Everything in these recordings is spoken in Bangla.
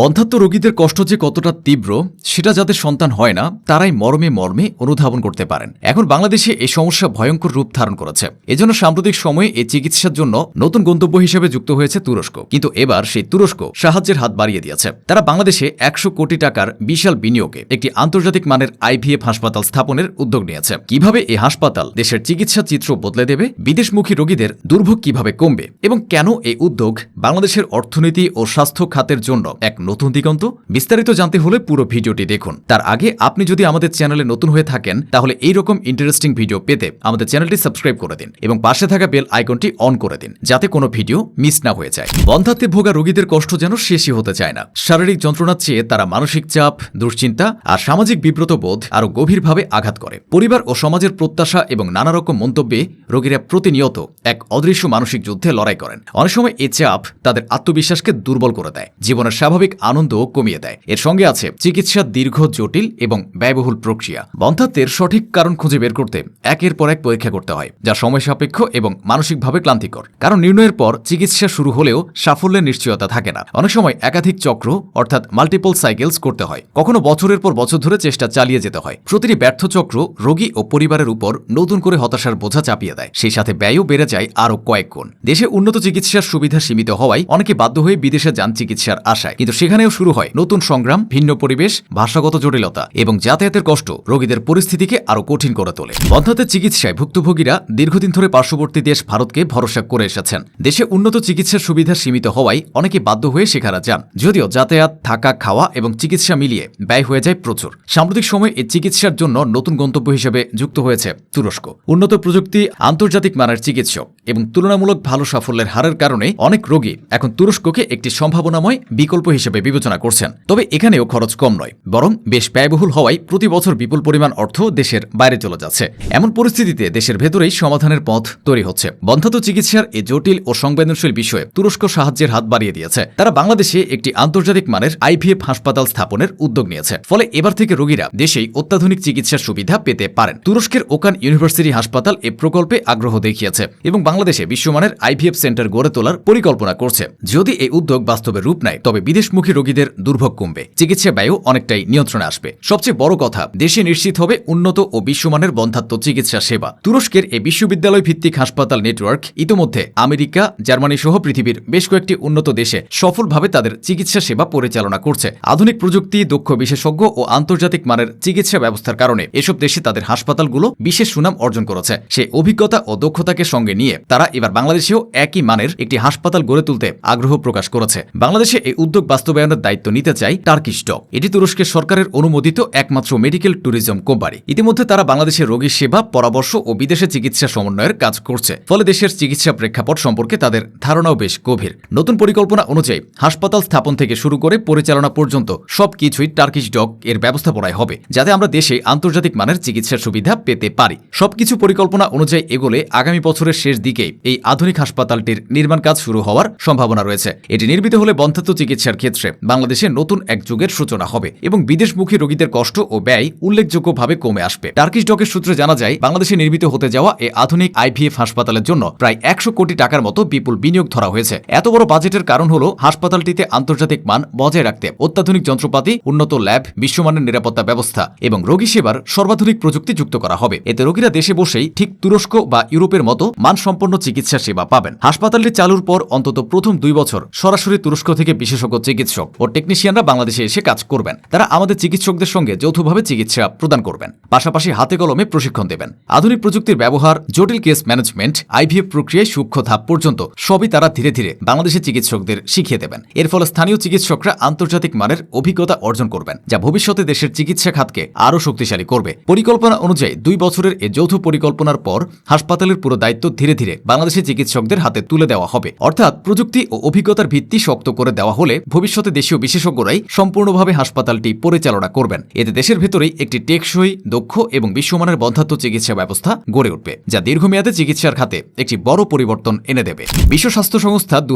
বন্ধাত্ম রোগীদের কষ্ট যে কতটা তীব্র, সেটা যাদের সন্তান হয় না, তারাই মর্মে মর্মে অনুধাবন করতে পারেন। এখন বাংলাদেশে এই সমস্যা ভয়ঙ্কর রূপ ধারণ করেছে। এজন্য সাম্প্রতিক সময়ে এই চিকিৎসার জন্য নতুন গন্তব্য হিসেবে যুক্ত হয়েছে তুরস্ক। কিন্তু এবার সেই তুরস্ক সাহায্যের হাত বাড়িয়ে দিয়েছে। তারা বাংলাদেশে একশো কোটি টাকার বিশাল বিনিয়োগে একটি আন্তর্জাতিক মানের আইভিএফ হাসপাতাল স্থাপনের উদ্যোগ নিয়েছে। কীভাবে এই হাসপাতাল দেশের চিকিৎসা চিত্র বদলে দেবে, বিদেশমুখী রোগীদের দুর্ভোগ কীভাবে কমবে, এবং কেন এই উদ্যোগ বাংলাদেশের অর্থনীতি ও স্বাস্থ্য খাতের জন্য এক নতুন দিগন্ত, বিস্তারিত জানতে হলে পুরো ভিডিওটি দেখুন। তার আগে আপনি যদি আমাদের চ্যানেলে নতুন হয়ে থাকেন, তাহলে এই রকম ইন্টারেস্টিং ভিডিও পেতে আমাদের চ্যানেলটি সাবস্ক্রাইব করে দিন এবং পাশে থাকা বেল আইকনটি অন করে দিন, যাতে কোনো ভিডিও মিস না হয়ে যায়। বন্ধাত্বে ভোগা রোগীদের কষ্ট যেন শেষই হতে চায় না। শারীরিক যন্ত্রণার চেয়ে তারা মানসিক চাপ, দুশ্চিন্তা আর সামাজিক বিব্রত বোধ আরও গভীরভাবে আঘাত করে। পরিবার ও সমাজের প্রত্যাশা এবং নানা রকম মন্তব্যে রোগীরা প্রতিনিয়ত এক অদৃশ্য মানসিক যুদ্ধে লড়াই করেন। অনেক সময় এ চাপ তাদের আত্মবিশ্বাসকে দুর্বল করে দেয়। জীবনের স্বাভাবিক আনন্দও কমিয়ে দেয়। এর সঙ্গে আছে চিকিৎসা দীর্ঘ, জটিল এবং ব্যয়বহুল প্রক্রিয়া। বন্ধাত্বের সঠিক কারণ খুঁজে বের করতে একের পর এক পরীক্ষা করতে হয়, যা সময় সাপেক্ষ এবং মানসিকভাবে ক্লান্তিকর। কারণ নির্ণয়ের পর চিকিৎসা শুরু হলেও সাফল্যের নিশ্চয়তা থাকে না। অনেক সময় একাধিক চক্র, অর্থাৎ মাল্টিপল সাইকেলস করতে হয়। কখনো বছরের পর বছর ধরে চেষ্টা চালিয়ে যেতে হয়। প্রতিটি ব্যর্থ চক্র রোগী ও পরিবারের উপর নতুন করে হতাশার বোঝা চাপিয়ে দেয়। সেই সাথে ব্যয়ও বেড়ে যায় আরও কয়েক গুণ। দেশে উন্নত চিকিৎসার সুবিধা সীমিত হওয়ায় অনেকে বাধ্য হয়ে বিদেশে যান চিকিৎসার আশায়। কিন্তু সেখানেও শুরু হয় নতুন সংগ্রাম, ভিন্ন পরিবেশ, ভাষাগত জটিলতা এবং যাতায়াতের কষ্ট রোগীদের পরিস্থিতিকে আরও কঠিন করে তোলে। বন্ধাতের চিকিৎসায় ভুক্তভোগীরা দীর্ঘদিন ধরে পার্শ্ববর্তী দেশ ভারতকে ভরসা করে এসেছেন। দেশে উন্নত চিকিৎসার সুবিধা সীমিত হওয়ায় অনেকে বাধ্য হয়ে সেখানে যান। যদিও যাতায়াত, থাকা, খাওয়া এবং চিকিৎসা মিলিয়ে ব্যয় হয়ে যায় প্রচুর। সাম্প্রতিক সময়ে এই চিকিৎসার জন্য নতুন গন্তব্য হিসেবে যুক্ত হয়েছে তুরস্ক। উন্নত প্রযুক্তি, আন্তর্জাতিক মানের চিকিৎসক এবং তুলনামূলক ভালো সাফল্যের হারের কারণে অনেক রোগী এখন তুরস্ককে একটি সম্ভাবনাময় বিকল্প হিসেবে বিবেচনা করছেন। তবে এখানেও খরচ কম নয়, বরং বেশ ব্যয়বহুল হওয়ায় প্রতি বছর বিপুল পরিমাণ অর্থ দেশের বাইরে চলে যাচ্ছে। এমন পরিস্থিতিতে দেশের ভেতরেই সমাধানের পথ তৈরি হচ্ছে। বন্ধাত চিকিৎসার এই জটিল ও সংবেদনশীল বিষয়ে তুরস্ক সাহায্যের হাত বাড়িয়ে দিয়েছে। তারা বাংলাদেশে একটি আন্তর্জাতিক মানের আইভিএফ হাসপাতাল স্থাপনের উদ্যোগ নিয়েছে। ফলে এবার থেকে রোগীরা দেশেই অত্যাধুনিক চিকিৎসার সুবিধা পেতে পারেন। তুরস্কের ওকান ইউনিভার্সিটি হাসপাতাল এ প্রকল্পে আগ্রহ দেখিয়েছে এবং বাংলাদেশে বিশ্বমানের আইভিএফ সেন্টার গড়ে তোলার পরিকল্পনা করছে। যদি এই উদ্যোগ বাস্তবে রূপ নেয়, তবে বিদেশমুখী রোগীদের দুর্ভোগ কমবে। চিকিৎসা ব্যয়ও অনেকটাই নিয়ন্ত্রণে আসবে। সবচেয়ে বড় কথা, দেশে নিশ্চিত হবে উন্নত ও বিশ্বমানের বন্ধাত্ম চিকিৎসা সেবা। তুরস্কের এই বিশ্ববিদ্যালয় ভিত্তিক হাসপাতাল নেটওয়ার্ক ইতোমধ্যে আমেরিকা, জার্মানি সহ পৃথিবীর বেশ কয়েকটি উন্নত দেশে সফলভাবে তাদের চিকিৎসা সেবা পরিচালনা করছে। আধুনিক প্রযুক্তি, দক্ষ বিশেষজ্ঞ ও আন্তর্জাতিক মানের চিকিৎসা ব্যবস্থার কারণে এসব দেশে তাদের হাসপাতালগুলো বিশেষ সুনাম অর্জন করেছে। সেই অভিজ্ঞতা ও দক্ষতাকে সঙ্গে নিয়ে তারা এবার বাংলাদেশেও একই মানের একটি হাসপাতাল গড়ে তুলতে আগ্রহ প্রকাশ করেছে। বাংলাদেশে এই উদ্যোগ বাস্তবায়নের দায়িত্ব নিতে চাই টার্কিশ ডক এটি তুরস্কের সরকারের অনুমোদিত একমাত্র মেডিকেল ট্যুরিজম কোম্পানি। ইতিমধ্যে তারা বাংলাদেশের রোগীর সেবা, পরামর্শ ও বিদেশে চিকিৎসা সমন্বয়ের কাজ করছে। ফলে দেশের চিকিৎসা প্রেক্ষাপট সম্পর্কে তাদের ধারণাও বেশ গভীর। নতুন পরিকল্পনা অনুযায়ী হাসপাতাল স্থাপন থেকে শুরু করে পরিচালনা পর্যন্ত সবকিছুই টার্কিশ ডক এর ব্যবস্থাপনায় হবে, যাতে আমরা দেশে আন্তর্জাতিক মানের চিকিৎসার সুবিধা পেতে পারি। সবকিছু পরিকল্পনা অনুযায়ী এগোলে আগামী বছরের শেষ দিকে এই আধুনিক হাসপাতালটির নির্মাণ কাজ শুরু হওয়ার সম্ভাবনা রয়েছে। এটি নির্মিত হলে বন্ধাত্ম চিকিৎসার ক্ষেত্রে বাংলাদেশে নতুন এক যুগের সূচনা হবে এবং বিদেশমুখী রোগীদের কষ্ট ও ব্যয় উল্লেখযোগ্যভাবে কমে আসবে। টার্কিশ ডকের সূত্রে জানা যায়, বাংলাদেশে নির্মিত হতে যাওয়া এই আধুনিক আইভিএফ হাসপাতালের জন্য প্রায় একশো কোটি টাকার মতো বিপুল বিনিয়োগ ধরা হয়েছে। এত বড় বাজেটের কারণ হল হাসপাতালটিতে আন্তর্জাতিক মান বজায় রাখতে অত্যাধুনিক যন্ত্রপাতি, উন্নত ল্যাব, বিশ্বমানের নিরাপত্তা ব্যবস্থা এবং রোগী সেবার সর্বাধুনিক প্রযুক্তি যুক্ত করা হবে। এতে রোগীরা দেশে বসেই ঠিক তুরস্ক বা ইউরোপের মতো মানসম্পন্ন চিকিৎসা সেবা পাবেন। হাসপাতালটি চালুর পর অন্তত প্রথম দুই বছর সরাসরি তুরস্ক থেকে বিশেষজ্ঞ চিকিৎসক ও টেকনিশিয়ানরা বাংলাদেশে এসে কাজ করবেন। তারা আমাদের চিকিৎসকদের সঙ্গে যৌথভাবে চিকিৎসা প্রদান করবেন। পাশাপাশি হাতে কলমে প্রশিক্ষণ দেবেন। আধুনিক প্রযুক্তির ব্যবহার, জটিল কেস ম্যানেজমেন্ট আইভিএফ প্রক্রিয়ায় সূক্ষ্ম ধাপ পর্যন্ত, সবই তারা ধীরে ধীরে বাংলাদেশের চিকিৎসকদের শিখিয়ে দেবেন। এর ফলে স্থানীয় চিকিৎসকরা আন্তর্জাতিক মানের অভিজ্ঞতা অর্জন করবেন, যা ভবিষ্যতে দেশের চিকিৎসা খাতকে আরও শক্তিশালী করবে। পরিকল্পনা অনুযায়ী দুই বছরের এ যৌথ পরিকল্পনার পর হাসপাতালের পুরো দায়িত্ব ধীরে ধীরে বাংলাদেশের চিকিৎসকদের হাতে তুলে দেওয়া হবে। অর্থাৎ প্রযুক্তি ও অভিজ্ঞতার ভিত্তি শক্ত করে দেওয়া হলে ভবিষ্যতে দেশীয় বিশেষজ্ঞরাই সম্পূর্ণভাবে হাসপাতালটি পরিচালনা করবেন। এতে দেশের ভেতরেই একটি টেকসই, দক্ষ এবং বিশ্বমানের বন্ধাত্ম চিকিৎসা ব্যবস্থা গড়ে উঠবে, যা দীর্ঘমেয়াদে চিকিৎসার খাতে একটি বড় পরিবর্তন এনে দেবে। বিশ্ব স্বাস্থ্য সংস্থা দু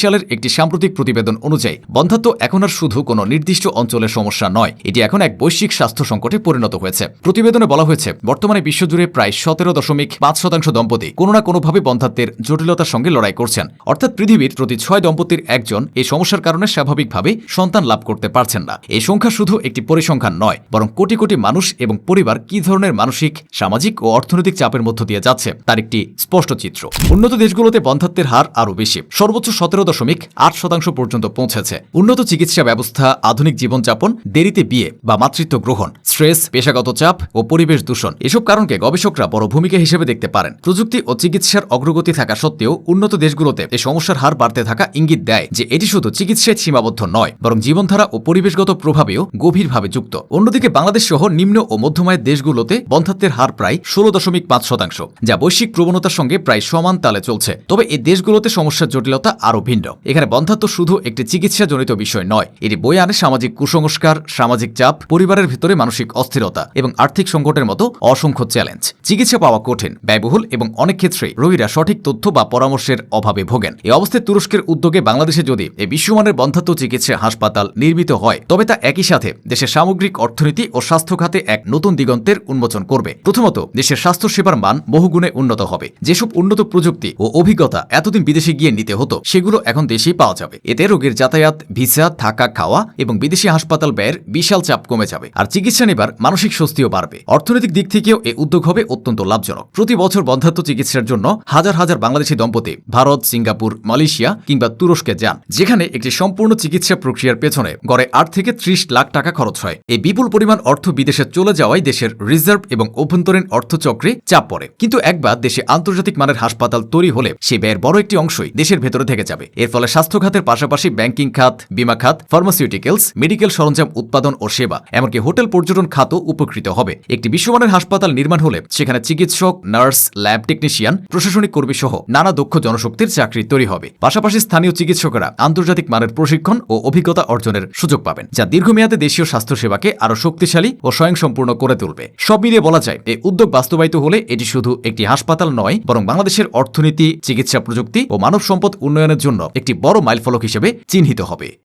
সালের একটি সাম্প্রতিক প্রতিবেদন অনুযায়ী বন্ধাত্ব এখন আর শুধু কোনো নির্দিষ্ট অঞ্চলের সমস্যা নয়, এটি এখন এক বৈশ্বিক স্বাস্থ্য সংকটে পরিণত হয়েছে। প্রতিবেদনে বলা হয়েছে, বর্তমানে বিশ্বজুড়ে প্রায় সতেরো দশমিক পাঁচ শতাংশ দম্পতি কোনো না কোনোভাবে বন্ধাত্বের জটিলতার সঙ্গে লড়াই করছেন। অর্থাৎ পৃথিবীর প্রতি ছয় দম্পতির একজন এই সমস্যার কারণে স্বাভাবিক স্বাভাবিকভাবে সন্তান লাভ করতে পারছেন না। এই সংখ্যা শুধু একটি পরিসংখ্যান নয়, বরং কোটি কোটি মানুষ এবং পরিবার কি ধরনের মানসিক, সামাজিক ও অর্থনৈতিক চাপের মধ্য দিয়ে যাচ্ছে, তার একটি স্পষ্ট চিত্র। উন্নত দেশগুলোতে বন্ধাত্বের হার আরও বেশি। সর্বোচ্চ সতেরো দশমিক আট শতাংশ পর্যন্ত পৌঁছেছে। উন্নত চিকিৎসা ব্যবস্থা, আধুনিক জীবনযাপন, দেরিতে বিয়ে বা মাতৃত্ব গ্রহণ, স্ট্রেস, পেশাগত চাপ ও পরিবেশ দূষণ, এসব কারণকে গবেষকরা বড় ভূমিকা হিসেবে দেখতে পারেন। প্রযুক্তি ও চিকিৎসার অগ্রগতি থাকা সত্ত্বেও উন্নত দেশগুলোতে এই সমস্যার হার বাড়তে থাকা ইঙ্গিত দেয় যে এটি শুধু চিকিৎসায় সীমাবদ্ধ নয়, বরং জীবনধারা ও পরিবেশগত প্রভাবেও গভীরভাবে যুক্ত। অন্যদিকে বাংলাদেশ সহ নিম্ন ও মধ্যমায়ের দেশগুলোতে বন্ধাত্বের হার প্রায় ষোলো দশমিক পাঁচ শতাংশ, যা বৈশ্বিক প্রবণতার সঙ্গে প্রায় সমান তালে চলছে। তবে এই দেশগুলোতে সমস্যার জটিলতা আরও ভিন্ন। এখানে বন্ধাত্ব শুধু একটি চিকিৎসাজনিত বিষয় নয়, এটি বয়ে আনে সামাজিক কুসংস্কার, সামাজিক চাপ, পরিবারের ভিতরে মানসিক অস্থিরতা এবং আর্থিক সংকটের মতো অসংখ্য চ্যালেঞ্জ। চিকিৎসা পাওয়া কঠিন, ব্যয়বহুল এবং অনেক ক্ষেত্রে রোগীরা সঠিক তথ্য বা পরামর্শের অভাবে ভোগেন। এই অবস্থায় তুরস্কের উদ্যোগে বাংলাদেশে যদি এই বিশ্বমানের বন্ধাত্ম চিকিৎসা হাসপাতাল নির্মিত হয়। তবে তা একই সাথে দেশের সামগ্রিক অর্থনীতি ও স্বাস্থ্য খাতে এক নতুন দিগন্তের উন্মোচন করবে। প্রথমত, দেশের স্বাস্থ্য সেবার মান বহুগুণে উন্নত হবে। যেসব উন্নত প্রযুক্তি ও অভিজ্ঞতা এতদিন বিদেশে গিয়ে নিতে হতো, সেগুলো এখন দেশেই পাওয়া যাবে। এতে রোগীর যাতায়াত, ভিসা, থাকা, খাওয়া এবং বিদেশি হাসপাতাল ব্যয়ের বিশাল চাপ কমে যাবে আর চিকিৎসা নেবার মানসিক স্বস্তিও বাড়বে। অর্থনৈতিক দিক থেকেও এই উদ্যোগ হবে অত্যন্ত লাভজনক। প্রতি বছর বন্ধাত্ম চিকিৎসার জন্য হাজার হাজার বাংলাদেশি দম্পতি ভারত, সিঙ্গাপুর, মালয়েশিয়া কিংবা তুরস্কে যান, যেখানে একটি সম্পূর্ণ চিকিৎসা প্রক্রিয়ার পেছনে গড়ে আট থেকে ত্রিশ লাখ টাকা খরচ হয়। এই বিপুল পরিমাণ অর্থ বিদেশে চলে যাওয়ায় দেশের রিজার্ভ এবং অভ্যন্তরীণ অর্থচক্রে চাপ পড়ে। কিন্তু একবার দেশে আন্তর্জাতিক মানের হাসপাতাল তৈরি হলে সে ব্যয়ের বড় একটি অংশই দেশের ভেতরে থেকে যাবে। এর ফলে স্বাস্থ্য খাতের পাশাপাশি ব্যাংকিং খাত, বিমা খাত, ফার্মাসিউটিক্যালস, মেডিকেল সরঞ্জাম উৎপাদন ও সেবা, এমনকি হোটেল পর্যটন খাতও উপকৃত হবে। একটি বিশ্বমানের হাসপাতাল নির্মাণ হলে সেখানে চিকিৎসক, নার্স, ল্যাব টেকনিশিয়ান, প্রশাসনিক কর্মী সহ নানা দক্ষ জনশক্তির চাকরি তৈরি হবে। পাশাপাশি স্থানীয় চিকিৎসকরা আন্তর্জাতিক মানের প্রশিক্ষণ ও অভিজ্ঞতা অর্জনের সুযোগ পাবেন, যা দীর্ঘমেয়াদে দেশীয় স্বাস্থ্যসেবাকে আরও শক্তিশালী ও স্বয়ংসম্পূর্ণ করে তুলবে। সব মিলিয়ে বলা যায়, এই উদ্যোগ বাস্তবায়িত হলে এটি শুধু একটি হাসপাতাল নয়, বরং বাংলাদেশের অর্থনীতি, চিকিৎসা প্রযুক্তি ও মানব সম্পদ উন্নয়নের জন্য একটি বড় মাইলফলক হিসেবে চিহ্নিত হবে।